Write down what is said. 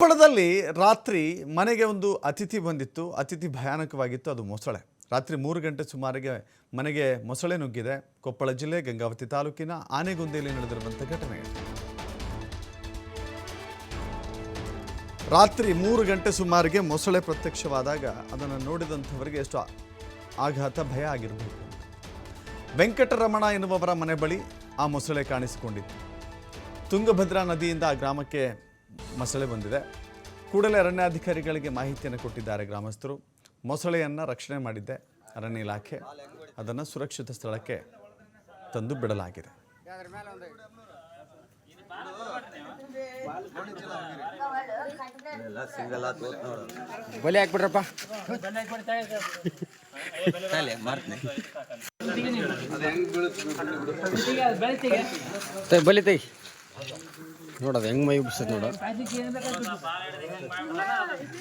ಕೊಪ್ಪಳದಲ್ಲಿ ರಾತ್ರಿ ಮನೆಗೆ ಒಂದು ಅತಿಥಿ ಬಂದಿತ್ತು. ಅತಿಥಿ ಭಯಾನಕವಾಗಿತ್ತು. ಅದು ಮೊಸಳೆ. ರಾತ್ರಿ ಮೂರು ಗಂಟೆ ಸುಮಾರಿಗೆ ಮನೆಗೆ ಮೊಸಳೆ ನುಗ್ಗಿದೆ. ಕೊಪ್ಪಳ ಜಿಲ್ಲೆ, ಗಂಗಾವತಿ ತಾಲೂಕಿನ ಆನೆಗುಂದಿಯಲ್ಲಿ ನಡೆದಿರುವಂಥ ಘಟನೆ. ರಾತ್ರಿ ಮೂರು ಗಂಟೆ ಸುಮಾರಿಗೆ ಮೊಸಳೆ ಪ್ರತ್ಯಕ್ಷವಾದಾಗ ಅದನ್ನು ನೋಡಿದಂಥವರಿಗೆ ಎಷ್ಟು ಆಘಾತ, ಭಯ ಆಗಿರಬೇಕು. ವೆಂಕಟರಮಣ ಎನ್ನುವವರ ಮನೆ ಬಳಿ ಆ ಮೊಸಳೆ ಕಾಣಿಸಿಕೊಂಡಿತ್ತು. ತುಂಗಭದ್ರಾ ನದಿಯಿಂದ ಆ ಗ್ರಾಮಕ್ಕೆ ಮೊಸಳೆ ಬಂದಿದೆ. ಕೂಡಲೇ ಅರಣ್ಯಾಧಿಕಾರಿಗಳಿಗೆ ಮಾಹಿತಿಯನ್ನು ಕೊಟ್ಟಿದ್ದಾರೆ ಗ್ರಾಮಸ್ಥರು. ಮೊಸಳೆಯನ್ನು ರಕ್ಷಣೆ ಮಾಡಿದ್ದೆ ಅರಣ್ಯ ಇಲಾಖೆ. ಅದನ್ನು ಸುರಕ್ಷಿತ ಸ್ಥಳಕ್ಕೆ ತಂದು ಬಿಡಲಾಗಿದೆ. ಬಲಿ ಹಾಕ್ಬಿಡ್ರಪ್ಪ ಬಲಿ ತೆಗಿ ನೋಡೋದು ಹೆಂಗ್ ಮೈ ಉಬ್ಸತ್ ನೋಡ.